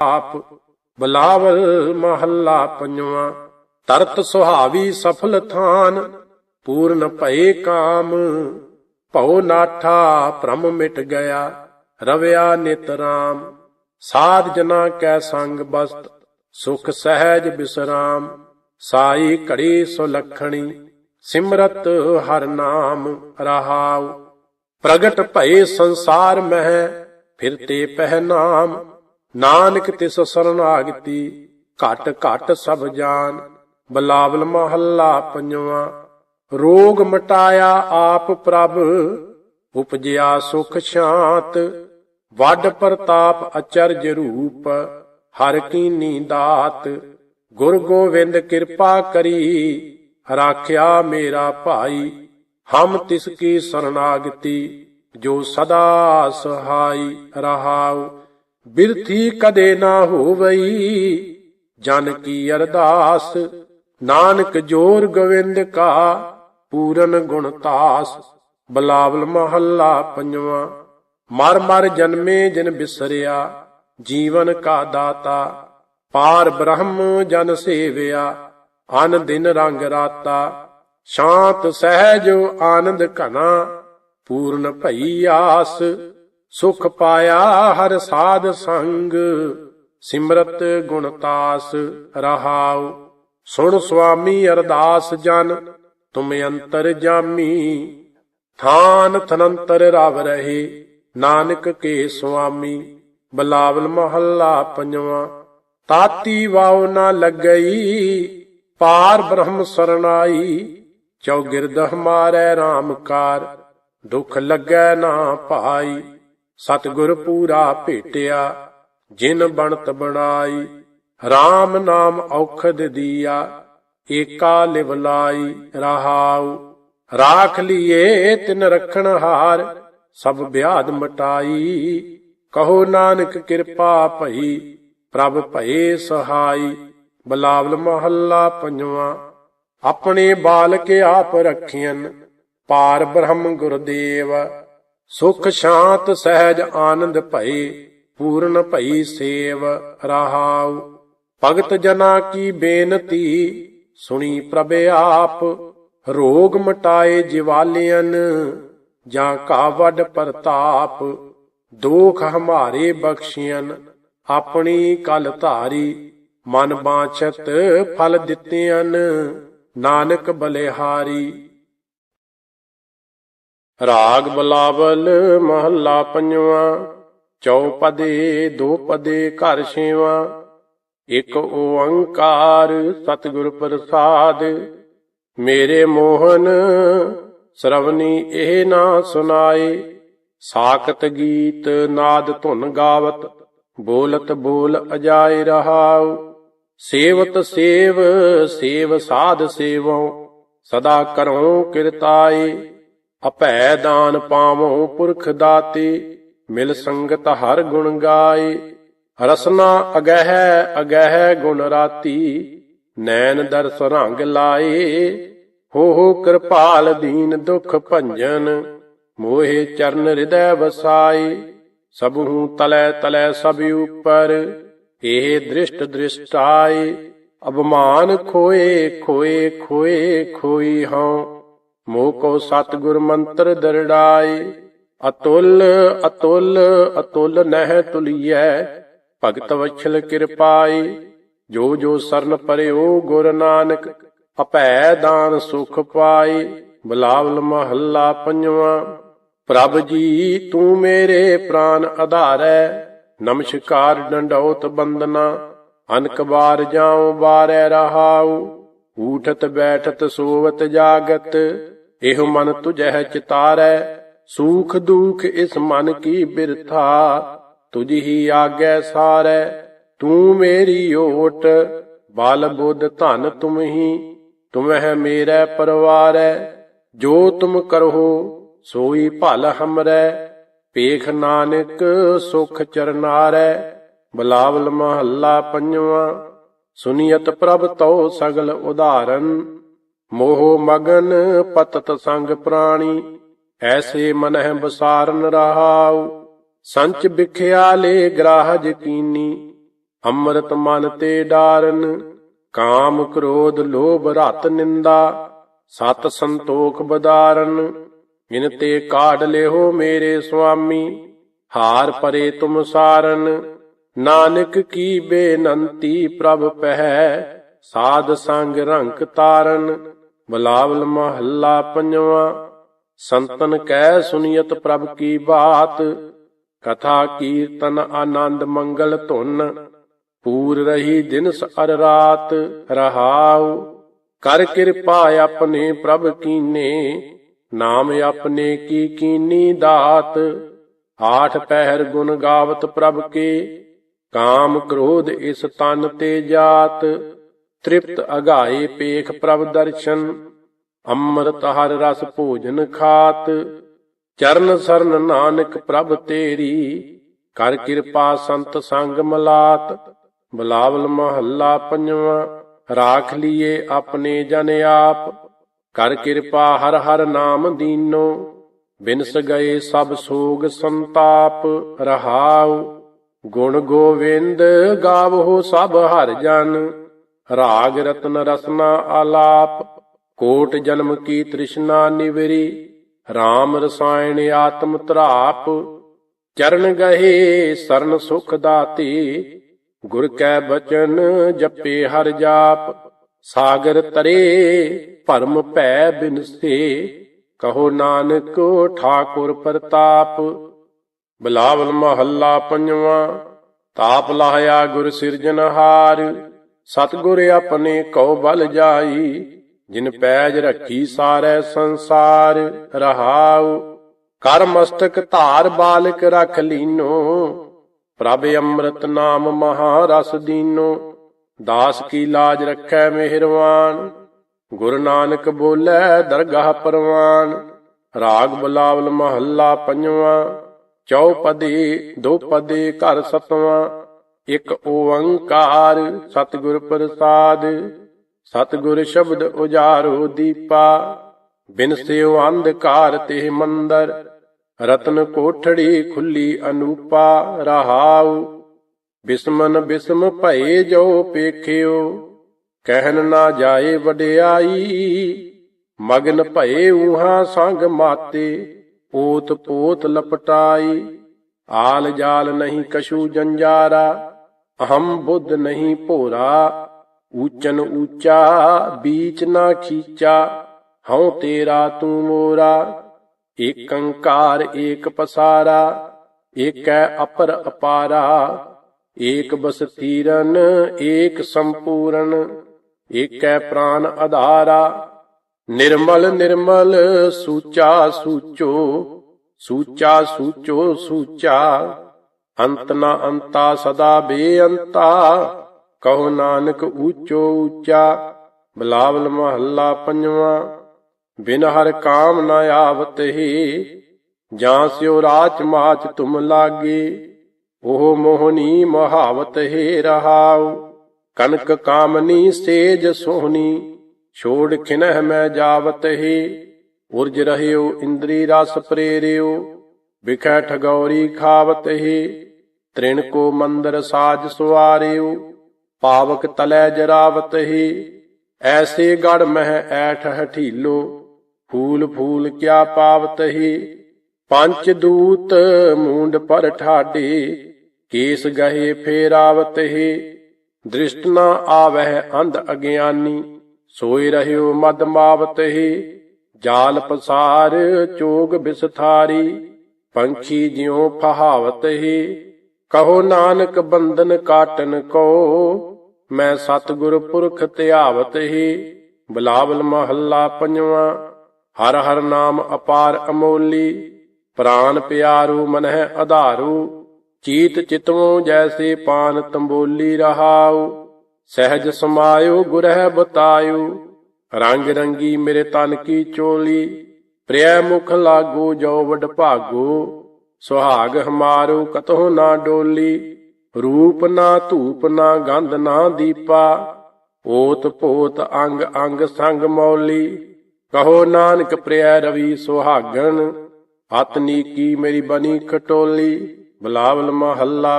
ਆਪ ਬਲਾਵਲ ਮਹੱਲਾ ਪੰਜਵਾਂ। ਤਰਤ ਸੁਹਾਵੀ ਸਫਲ ਥਾਨ, ਪੂਰਨ ਭਏ ਕਾਮ। ਭਉ ਨਾਠਾ ਭ੍ਰਮ ਮਿਟ ਗਿਆ, ਰਵਿਆ ਨਿਤ ਰਾਮ। ਸਾਧ ਜਨਾ ਕੈ ਸੰਗ ਬਸਤ, ਸੁਖ ਸਹਿਜ ਬਿਸਰਾਮ। ਸਾਈ ਘੜੀ ਸੁਲਖਣੀ ਸਿਮਰਤ ਹਰ ਨਾਮ ਰਹਾਉ। ਪ੍ਰਗਟ ਭਏ ਸੰਸਾਰ ਮਹਿ ਫਿਰਤੇ ਪਹਿਨਾਮ। ਨਾਨਕ ਤਿਸ ਸਰਨਾਗਤੀ ਘਟ ਘਟ ਸਭ ਜਾਨ, ਬਲਾਵਲ ਮਹੱਲਾ ਪੰਜਵਾਂ, ਰੋਗ ਮਟਾਇਆ ਆਪ ਪ੍ਰਭ, ਉਪਜਿਆ ਸੁਖ ਸ਼ਾਂਤ, ਵੱਡ ਪ੍ਰਤਾਪ ਅਚਰਜ ਰੂਪ, ਹਰ ਕੀਨੀ ਦਾਤ ਗੁਰ ਗੋਵਿੰਦ ਕਿਰਪਾ ਕਰੀ, ਰਾਖਿਆ ਮੇਰਾ ਭਾਈ, ਹਮ ਤਿਸ ਕੀ ਸਰਨਾਗਤੀ ਜੋ ਸਦਾ ਸਹਾਈ ਰਹਾਉ। ਬਿਰਥੀ ਕਦੇ ਨਾ ਹੋਵਈ। ਜਨ ਕੀ ਅਰਦਾਸ, ਨਾਨਕ ਜੋਰ ਗੋਵਿੰਦ ਕਾ, ਪੂਰਨ ਗੁਣ ਤਾਸ, ਬਲਾਵਲ ਮਹੱਲਾ ਪੰਜਵਾਂ। ਮਰ ਮਰ ਜਨਮੇ ਜਿਨ ਬਿਸਰਿਆ, ਜੀਵਨ ਕਾ ਦਾਤਾ, ਪਾਰ ਬ੍ਰਹਮ ਜਨ ਸੇਵਿਆ, ਅਨ ਦਿਨ ਰੰਗ ਰਾਤਾ, ਸ਼ਾਂਤ ਸਹਿਜ ਆਨੰਦ ਘਨਾ ਪੂਰਨ ਭਈ ਆਸ। ਸੁਖ ਪਾਇਆ ਹਰ ਸਾਧ ਸੰਗ, ਸਿਮਰਤ ਗੁਣ ਤਾਸ ਰਹਾਉ। ਸੁਣ ਸੁਆਮੀ ਅਰਦਾਸ ਜਨ, ਤੁਮ ਅੰਤਰ ਜਾਮੀ। ਥਾਨ ਥਨੰਤਰ ਰਵ ਰਹੇ, ਨਾਨਕ ਕੇ ਸੁਆਮੀ। ਬਲਾਵਲ ਮਹੱਲਾ ਪੰਜਵਾਂ, ਤਾਤੀ ਵਾਉ ਨਾ ਲੱਗਈ, ਪਾਰ ਬ੍ਰਹਮ ਸਰਣਾਈ। ਚੌਗਿਰਦ ਹਮਾਰੇ RAM ਕਾਰ, ਦੁਖ ਲੱਗੈ ਨਾ ਭਾਈ ਸਤਿਗੁਰ ਪੂਰਾ ਭੇਟਿਆ, ਜਿਨ ਬਣਤ ਬਣਾਈ RAM ਨਾਮ ਔਖਦ ਦੀਆ, ਏਕਾ ਲਿਵ ਲਾਈ ਰਹਾਉ, ਰਾਖ ਲੀਏ ਤਿਨ ਰਖਣ ਹਾਰ, ਸਭ ਵਿਆਦ ਮਟਾਈ, ਕਹੋ ਨਾਨਕ ਕਿਰਪਾ ਭਈ, ਪ੍ਰਭ ਭਏ ਸਹਾਈ, ਬਲਾਵਲ ਮਹੱਲਾ ਪੰਜਵਾਂ, ਆਪਣੇ ਬਾਲਕ ਆਪ ਰੱਖੀਨ ਪਾਰ ਬ੍ਰਹਮ ਗੁਰਦੇਵ ਸੁਖ ਸ਼ਾਂਤ ਸਹਿਜ ਆਨੰਦ ਭਏ ਪੂਰਨ ਭਈ ਸੇਵ ਰਹਾਉ। ਭਗਤ ਜਨਾ ਕੀ ਬੇਨਤੀ, ਸੁਣੀ ਪ੍ਰਭ ਆਪ। ਰੋਗ ਮਟਾਏ ਜਿਵਾਲਿਆਂ, ਜਾਂ ਕਾ ਵੱਡ ਪ੍ਰਤਾਪ। ਦੋਖ ਹਮਾਰੇ ਬਖਸ਼ੀਆਂ, ਆਪਣੀ ਕਲ ਧਾਰੀ। ਮਨ ਬਾਛਤ ਫਲ ਦਿੱਤਿਆਂ, ਨਾਨਕ ਬਲਿਹਾਰੀ। ਰਾਗ ਬਲਾਵਲ ਮਹੱਲਾ ਪੰਜਵਾਂ, ਚੌਪਦੇ ਦੋ ਪਦੇ ਘਰ ਛੇਵਾਂ। ਇਕ ਓੰਕਾਰ ਸਤਿਗੁਰ ਪ੍ਰਸਾਦ, ਮੇਰੇ ਮੋਹਨ ਸ਼ਰਵਨੀ ਇਹ ਨਾ ਸੁਨਾਏ। ਸਾਖਤ ਗੀਤ ਨਾਦ ਧੁਨ ਗਾਵਤ, ਬੋਲਤ ਬੋਲ ਅਜਾਏ ਰਹਾਉ। ਸੇਵਤ ਸੇਵ ਸੇਵ ਸਾਧ ਸੇਵੋ ਸਦਾ ਕਰੋ ਕਿਰਤਾਏ। ਅਭੈ ਦਾਨ ਪਾਵੋ ਪੁਰਖ ਦਾਤੇ, ਮਿਲ ਸੰਗਤ ਹਰ ਗੁਣ ਗਾਏ। ਰਸਨਾ ਅਗਹਿ ਅਗਹਿ ਗੁਣ ਰਾਤੀ, ਨੈਣ ਦਰਸ ਰੰਗ ਲਾਏ। ਹੋ ਹੋ ਕਿਰਪਾਲ ਦੀਨ ਦੁਖ ਭੰਜਨ, ਮੋਹੇ ਚਰਨ ਹਿਰਦੈ ਵਸਾਏ। ਸਭੂ ਤਲੈ ਤਲੈ ਸਭ ਉਪਰ, ਇਹ ਦ੍ਰਿਸ਼ਟ ਦ੍ਰਿਸ਼ਟਾਈ ਅਬਮਾਨ ਖੋਏ ਖੋਏ ਖੋਏ, ਖੋਈ ਹਉ। ਮੋਹ ਕੋ ਸਤਿਗੁਰ ਮੰਤਰ ਦਰੜਾਈ ਅਤੁਲ ਅਤੁਲ ਅਤੁਲ ਨਹਿ ਤੁਲੀਐ, ਭਗਤ ਵਛਲ ਕਿਰਪਾਈ ਜੋ ਜੋ ਸਰਨ ਪਰਿਓ ਗੁਰ ਨਾਨਕ ਅਪੈ ਦਾਨ ਸੁਖ ਪਾਈ ਬਲਾਵਲ ਮਹੱਲਾ ਪੰਜਵਾਂ, ਪ੍ਰਭ ਜੀ, ਤੂੰ ਮੇਰੇ ਪ੍ਰਾਨ ਆਧਾਰੈ ਨਮਸਕਾਰ ਡੰਡੌਤ ਬੰਦਨਾ ਅਨਕ ਬਾਰ ਜਾਉ ਬਾਰੈ ਰਹਾਉ, ਊਠਤ ਬੈਠਤ ਸੋਵਤ ਜਾਗਤ ਇਹੋ ਮਨ ਤੁਝੈ ਚਿਤਾਰੈ, ਸੂਖ ਦੁਖ ਇਸ ਮਨ ਕੀ ਬਿਰਥਾ। ਤੁਝ ਹੀ ਆਗੈ ਸਾਰੈ, ਤੂੰ ਮੇਰੀ ਓਟ, ਬਲ ਬੁੱਧ ਧਨ ਤੁਮ ਹੀ ਮੇਰਾ ਪਰਵਾਰੈ, ਜੋ ਤੁਮ ਕਰੋ ਸੋਈ ਭਲ ਹਮਰੈ। ਪੇਖ ਨਾਨਕ ਸੁਖ ਚਰਨਾਰੈ, ਬਲਾਵਲ ਮਹੱਲਾ ਪੰਜਵਾਂ, ਸੁਨੀਅਤ ਪ੍ਰਭ ਤਉ ਸਗਲ ਉਧਾਰਨ। ਮੋਹ ਮਗਨ ਪਤਤ ਸੰਗ ਪ੍ਰਾਣੀ, ਐਸੇ ਮਨਹਿ ਬਸਾਰਨ ਰਹਾਉ। ਸੰਚ ਬਿਖਿਆ ਲੇ ਗ੍ਰਾਹ ਜਕੀਨੀ, ਅੰਮ੍ਰਿਤ ਮਨ ਤੇ ਡਾਰਨ। ਕਾਮ ਕ੍ਰੋਧ ਲੋਭ ਰਤ ਨਿੰਦਾ, ਸਤ ਸੰਤੋਖ ਬਦਾਰਨ। ਇਨ ਤੇ ਕਾਢ ਲਿਓ ਮੇਰੇ ਸੁਆਮੀ, ਹਾਰ ਪਰੇ ਤੁਮ ਸਾਰਨ। ਨਾਨਕ ਕੀ ਬੇਨੰਤੀ ਪ੍ਰਭ ਪਹਿ ਸਾਧ ਸੰਗ ਰੰਕ ਤਾਰਨ, ਬਲਾਵਲ ਮਹੱਲਾ ਪੰਜਵਾ। ਸੰਤਨ ਕਹਿ ਸੁਨੀਅਤ ਪ੍ਰਭ ਕੀ ਬਾਤ, ਕਥਾ ਕੀਰਤਨ ਆਨੰਦ ਮੰਗਲ ਧੁਨ। ਪੂਰ ਰਹੀ ਦਿਨਸ ਅਰ ਰਾਤ, ਰਹਾਉ। ਕਰ ਕਿਰਪਾ ਆਪਣੇ ਪ੍ਰਭ ਕੀਨੇ, ਨਾਮ ਆਪਣੇ ਕੀ ਕੀਨੀ ਦਾਤ। ਆਠ ਪਹਿਰ ਗੁਣ ਗਾਵਤ ਪ੍ਰਭ ਕੇ, ਕਾਮ ਕ੍ਰੋਧ ਇਸ ਤਨ ਤੇ ਜਾਤ। ਤ੍ਰਿਪਤ ਅਗਾਏ ਪੇਖ ਪ੍ਰਭ ਦਰਸ਼ਨ, ਅੰਮ੍ਰਿਤ ਹਰ ਰਸ ਭੋਜਨ ਖਾਤ, ਚਰਨ ਸਰਨ ਨਾਨਕ ਪ੍ਰਭ ਤੇਰੀ, ਕਰ ਕਿਰਪਾ ਸੰਤ ਸੰਗ ਮਲਾਤ, ਬਲਾਵਲ ਮਹੱਲਾ ਪੰਜਵਾ, ਰਾਖ ਲੀਏ ਆਪਣੇ ਜਨ ਆਪ, ਕਰ ਕਿਰਪਾ ਹਰ ਹਰ ਨਾਮ ਦੀਨੋ ਬਿਨਸ ਗਏ ਸਭ ਸੋਗ ਸੰਤਾਪ ਰਹਾਉ, ਗੁਣ ਗੋਵਿੰਦ ਗਾਵੋ ਸਭ ਹਰ ਜਨ। ਰਾਗ ਰਤਨ ਰਸਨਾ ਆਲਾਪ, ਕੋਟ ਜਨਮ ਕੀ ਤ੍ਰਿਸ਼ਨਾ ਨਿਵਰੀ RAM ਰਸਾਇਣ ਆਤਮ ਧਰਾਪ, ਚਰਨ ਗਹੇ ਸਰਨ ਸੁਖ ਦਾਤੀ, ਗੁਰ ਕੈ ਬਚਨ ਜਪੇ ਹਰ ਜਾਪ, ਸਾਗਰ ਤਰੇ ਭਰਮ ਭੈ ਬਿਨਸੇ, ਕਹੋ ਨਾਨਕ ਠਾਕੁਰ ਪ੍ਰਤਾਪ, ਬਲਾਵਲ ਮਹੱਲਾ ਪੰਜਵਾ, ਤਾਪ ਲਾਹਿਆ ਗੁਰ ਸਿਰਜਨਹਾਰ ਸਤਗੁਰ ਆਪਣੇ ਕਉ ਬਲ ਜਾਈ, ਜਿਨ ਪੈਜ ਰੱਖੀ ਸਾਰੇ ਸੰਸਾਰ ਰਹਾਉ। ਕਰ ਮਸਤਕ ਧਾਰ ਬਾਲਕ ਰਖ ਲੀਨੋ, ਪ੍ਰਭ ਅੰਮ੍ਰਿਤ ਨਾਮ ਮਹਾ ਰਸ ਦੀਨੋ। ਦਾਸ ਕੀ ਲਾਜ ਰੱਖੈ ਮਿਹਰਵਾਨ, ਗੁਰੂ ਨਾਨਕ ਬੋਲੇ ਦਰਗਾਹ ਪਰਵਾਨ। ਰਾਗ ਬਲਾਵਲ ਮਹੱਲਾ ਪੰਜਵਾ ਚੌਪਦੀ ਦੋਪਦੀ ਘਰ ਸਤਵਾਂ। ਇੱਕ ਓੰਕਾਰ, ਸਤਿਗੁਰ ਪ੍ਰਸਾਦ। ਸਤਿਗੁਰ ਸ਼ਬਦ ਉਜਾਰੋ ਦੀਪਾ, ਬਿਨ ਸਿਉ ਅੰਧਕਾਰ ਤੇ ਮੰਦਰ। ਰਤਨ ਕੋਠੜੀ ਖੁੱਲੀ ਅਨੂਪਾ, ਰਹਾਉ। ਬਿਸਮਨ ਬਿਸਮ ਭਏ ਜੋ ਪੇਖਿਓ ਕਹਿਨ ਨਾ ਜਾਏ ਵਡਿਆਈ। ਮਗਨ ਭਏ ਉਹਾਂ ਸੰਗ ਮਾਤੇ, ਪੋਤ ਪੋਤ ਲਪਟਾਈ। ਆਲ ਜਾਲ ਨਹੀਂ ਕਸ਼ੂ ਜੰਜਾਰਾ। ਅਹੰ ਬੁੱਧ ਨਹੀਂ ਭੋਰਾ, ਊਚਨ ਊਚਾ, ਬੀਚ ਨਾ ਖੀਚਾ, ਹਉ ਤੇਰਾ ਤੂੰ ਮੋਰਾ ਏਕ ਅੰਕਾਰ ਏਕ ਪਸਾਰਾ, ਏਕੈ ਅਪਰ ਅਪਾਰਾ, ਏਕ ਬਸਤੀਰਨ ਏਕ ਸੰਪੂਰਨ, ਏਕੈ ਪ੍ਰਾਨ ਆਧਾਰਾ ਨਿਰਮਲ ਨਿਰਮਲ ਸੂਚਾ ਸੂਚੋ ਸੂਚਾ ਸੂਚੋ ਸੂਚਾ ਅੰਤ ਨਾ ਅੰਤਾ ਸਦਾ ਬੇਅੰਤਾ, ਕਹੋ ਨਾਨਕ ਊਚੋ ਊਚਾ, ਬਲਾਵਲ ਮਹੱਲਾ ਪੰਜਵਾ, ਬਿਨ ਹਰ ਕਾਮ ਨ ਆਵਤ ਹੀ, ਜਾਂ ਸਿਓ ਰਾਚ ਮਾਚ ਤੁਮ ਲਾਗੇ, ਉਹ ਮੋਹਨੀ ਮਹਾਵਤ ਹੈ ਰਹਾਉ ਕਨਕ ਕਾਮਨੀ ਸੇਜ ਸੋਹਨੀ ਛੋੜ ਖਿਨਹ ਮੈਂ ਜਾਵਤ ਹੀ, ਉਰਜ ਰਹਿਓ ਇੰਦਰੀ ਰਸ ਪ੍ਰੇਰਿਓ ਵਿਖੈ ਠਗੌਰੀ ਖਾਵਤ ਹੀ। ਤ੍ਰਿਣ ਕੋ ਮੰਦਰ ਸਾਜ ਸੁਆਰਿਓ ਪਾਵਕ ਤਲੈ ਜਰਾਵਤ ਹੀ। ਐਸੇ ਗੜ ਮਹਿ ਐਠ ਹਠੀਲੋ, ਫੂਲ ਫੂਲ ਕਿਆ ਪਾਵਤ ਹੀ। ਪੰਚ ਦੂਤ ਮੂੰਡ ਪਰ ਠਾਡੇ, ਕੇਸ ਗਹੇ ਫੇਰਾਵਤ ਹੀ। ਦ੍ਰਿਸ਼ਟ ਨਾ ਆਵਹਿ ਅੰਧ ਅਗਿਆਨੀ ਸੋਈ ਰਹਿਓ ਮਦ ਮਾਵਤ ਹੀ। ਜਾਲ ਪਸਾਰ ਚੋਗ ਬਿਸਥਾਰੀ, ਪੰਛੀ ਜਿਉ ਫਹਾਵਤ ਹੀ। ਕਹੋ ਨਾਨਕ ਬੰਧਨ ਕਾਟਨ ਕੋ, ਮੈਂ ਸਤਿਗੁਰ ਪੁਰਖ ਧਿਆਵਤ ਹੀ, ਬਲਾਵਲ ਮਹੱਲਾ ਪੰਜਵਾ। ਹਰ ਹਰ ਨਾਮ ਅਪਾਰ ਅਮੋਲੀ, ਪ੍ਰਾਨ ਪਿਆਰੂ ਮਨਹਿ ਆਧਾਰੂ ਚੀਤ ਚਿਤਵੋਂ ਜੈਸੇ ਪਾਨ ਤੰਬੋਲੀ ਰਹਾਉ। ਸਹਿਜ ਸਮਾਇਓ ਗੁਰਹਿ ਬਤਾਇਓ ਰੰਗ ਰੰਗੀ ਮੇਰੇ ਤਨ ਕੀ ਚੋਲੀ ਪ੍ਰਿਆ ਮੁਖ ਲਾਗੋ ਜੋ ਵਡ ਭਾਗੋ। ਸੁਹਾਗ ਹਮਾਰੋ ਕਤਹੁ ਨਾ ਡੋਲੀ, ਰੂਪ ਨਾ ਧੂਪ ਨਾ ਗੰਧ ਨਾ ਦੀਪਾ ਓਤ ਪੋਤ ਅੰਗ ਅੰਗ ਸੰਗ ਮੌਲੀ। ਕਹੋ ਨਾਨਕ ਪ੍ਰਿਆ ਰਵੀ ਸੁਹਾਗਣ ਅਤ ਨੀਕੀ ਮੇਰੀ ਬਣੀ ਖਟੋਲੀ, ਬਲਾਵਲ ਮਹੱਲਾ